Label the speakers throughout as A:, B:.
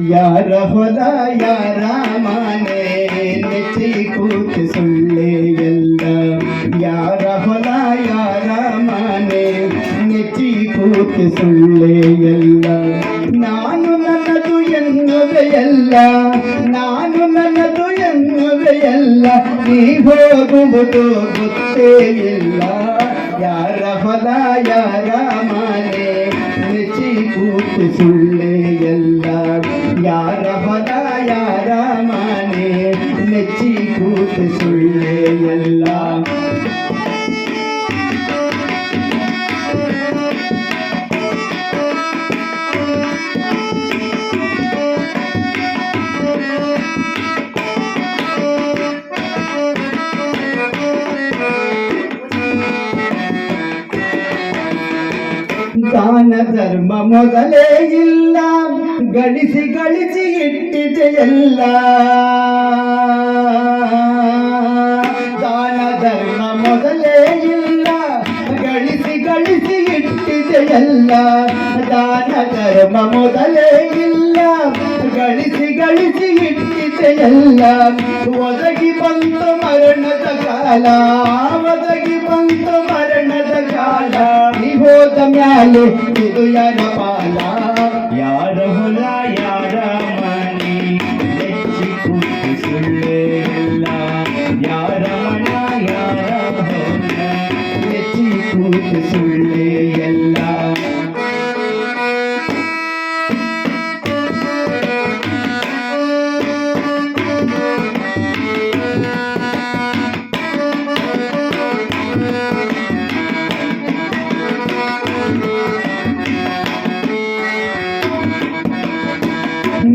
A: ಯಾರ ಹೊಲ, ಯಾರ ಮನೆ, ನೆಚ್ಚಿ ಕೂತು ಸುಳ್ಳೆ ಎಲ್ಲ. ಯಾರ ಹೊಲ, ಯಾರ ಮನೆ, ನೆಚ್ಚಿ ಕೂತು ಸುಳ್ಳೆ ಎಲ್ಲ. ನಾನು ನನ್ನದು ಎನ್ನುವೆಯಲ್ಲ ನಾನು ನನ್ನದು ಎನ್ನುವೆಯಲ್ಲ ನೀ ಹೋಗುವುದು ಗೊತ್ತೇ ಇಲ್ಲ. ಯಾರ ಹೊಲ, ಯಾರ ಮನೆ, ನೆಚ್ಚಿ ಕೂತು ಸುಳ್ಳೆ ಎಲ್ಲ. ಯಾರ ಹೊಲ ಯಾರ ಮನೆ? ನೆಚ್ಚಿ ಕೂತು ಸುಳ್ಳೆ ದಾನ ಧರ್ಮ ಮೊದಲೇ ಇಲ್ಲ. ಗಳಿಸಿ ಗಳಿಸಿ ಇಟ್ಟಿದೆ ಎಲ್ಲ. ದಾನ ಧರ್ಮ ಮೊದಲೇ ಇಲ್ಲ. ಗಳಿಸಿ ಗಳಿಸಿ ಇಟ್ಟಿದೆ ಎಲ್ಲ. ದಾನ ಧರ್ಮ ಮೊದಲೇ ಇಲ್ಲ. ಗಳಿಸಿ ಗಳಿಸಿ ಇಟ್ಟಿದೆ ಎಲ್ಲ ಒದಗಿ ಬಂತು ಮರಣದ ಕಾಲ ಒದಗಿ ಬಂತು ಮರಣದ ಕಾಲ ನೀ ಹೋದ ಮ್ಯಾಲೆ ಇದು ಯಾರ ಪಾಲ
B: ಯಾರ ಹೊಲ ಯಾರ ಮನೆ ನೆಚ್ಚಿ ಕೂತು ಸುಳ್ಳೇ ಇಲ್ಲ ಯಾರ ಮನ ಯಾರ ಹೊಲ
A: ನೆಚ್ಚಿ ಕೂತು ಸುಳ್ಳೆ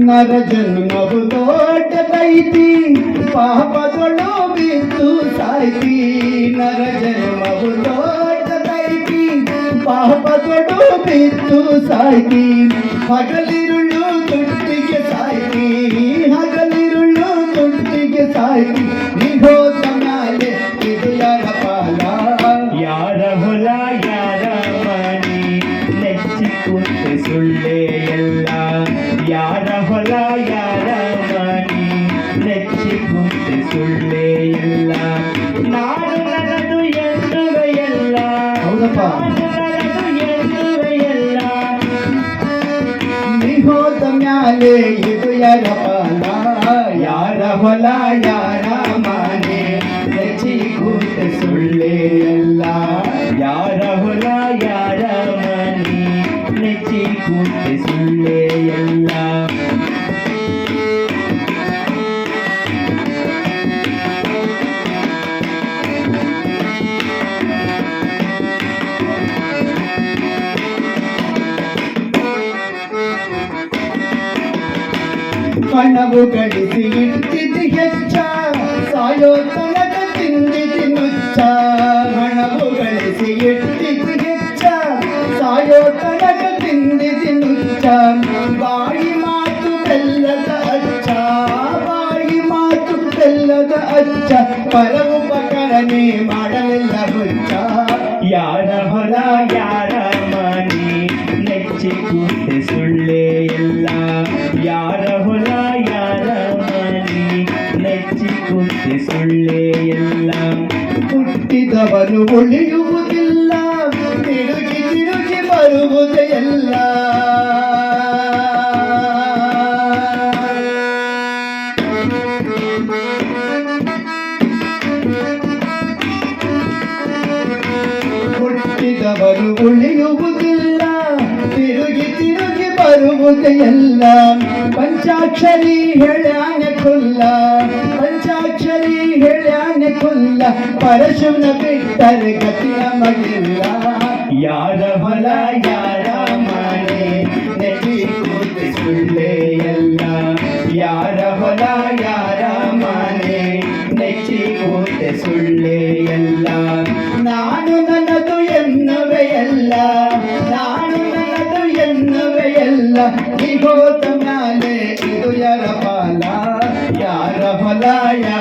A: ನರ ಜನ್ಮವು ದೊಡ್ಡದೈತಿ ಪಾಪದೊಳು ಬಿದ್ದು ಸಾಯ್ತಿ ನರ ಜನ್ಮವು ದೊಡ್ಡದೈತಿ ಪಾಪದೊಳು ಬಿದ್ದು ಸಾಯ್ತಿ ಹಗಲಿರುಳು ದುಡ್ಡಿಗೆ ಸಾಯ್ತಿ ಹಗಲಿರುಳು ದುಡ್ಡಿಗೆ ಸಾಯ್ತಿ ನಿಗೋದ ಮ್ಯಾಲೆ
B: ಕೂತು ಸುಳ್ಳೇ ಎಲ್ಲ ನಾನು ನನ್ನದು ಎನ್ನುವೆ ಎಲ್ಲ
A: ಹೌದಪ್ಪ
B: ನಾನು ನನ್ನದು ಎನ್ನುವೆ ಎಲ್ಲ
A: ನಿಗೋದ ಮ್ಯಾಲೆ ಇದು ಯಾರ ಪಾಲ ಯಾರ ಹೊಲ ಯಾರ ಮನೆ ನೆಚ್ಚಿ ಕೂತ ಸುಳ್ಳೆ ಹಣವು ಗಳಿಸಿ ಇಟ್ಟಿದ್ದು ಹೆಚ್ಚ. ಸಾಯೋ ತನಕ ತಿಂದಿದ್ದು ನುಚ್ಚ ಹಣವು ಗಳಿಸಿ ಇಟ್ಟಿದ್ದು ಹೆಚ್ಚ. ಸಾಯೋ ತನಕ ತಿಂದಿದ್ದು ನುಚ್ಚ ಬಾಯಿ ಮಾತು ಬೆಲ್ಲದ ಅಚ್ಚ. ಬಾಯಿ ಮಾತು ಬೆಲ್ಲದ ಅಚ್ಚ. ಪರೋಪಕರಣೆ ಮಾಡಲಿಲ್ಲ ಹುಚ್ಚ.
B: ಯಾರ ಹೊಲ, ಯಾರ ಮನೆ ನೆಚ್ಚಿ ಕೂತೆ ನೆಚ್ಚಿ ಸುಳ್ಳೇ ಎಲ್ಲ
A: ಹುಟ್ಟಿದವನು ಉಳಿಯುವುದಿಲ್ಲ, ತಿರುಗಿ ತಿರುಗಿ ಬರುವುದೇ ಎಲ್ಲ. ಹುಟ್ಟಿದವನು ಉಳಿಯುವುದಿಲ್ಲ, ತಿರುಗಿ ತಿರುಗಿ ಬರುವುದೇ ಎಲ್ಲ. ಪಂಚಾಕ್ಷರಿ ಹೇಳ್ಯಾನ ಕುಲ್ಲ ಪರಶುನ ಬಿಟ್ಟರ ಗತಿಯ ಮಗಿಲ್ಲ
B: ಯಾರ ಹೊಲ ಯಾರ ಮನೆ
A: ನೆಡಿ ಕೂತಿ ಸುಳ್ಳೆ ಎಲ್ಲ
B: ಯಾರ ಹೊಲ ಯಾರ ಮನೆ ನೆಚ್ಚಿ ಕೂತೆ ಸುಳ್ಳೆ ಎಲ್ಲ
A: ನಾನು ನನ್ನದು ಎನ್ನುವೆಯಲ್ಲ ನಾನು ನನ್ನದು ಎನ್ನುವೆಯಲ್ಲ ನಿಗೋತ ಮೇಲೆ ಇದು ಯಾರ ಬಾಲ ಯಾರ ಹೊಲ ಯಾರ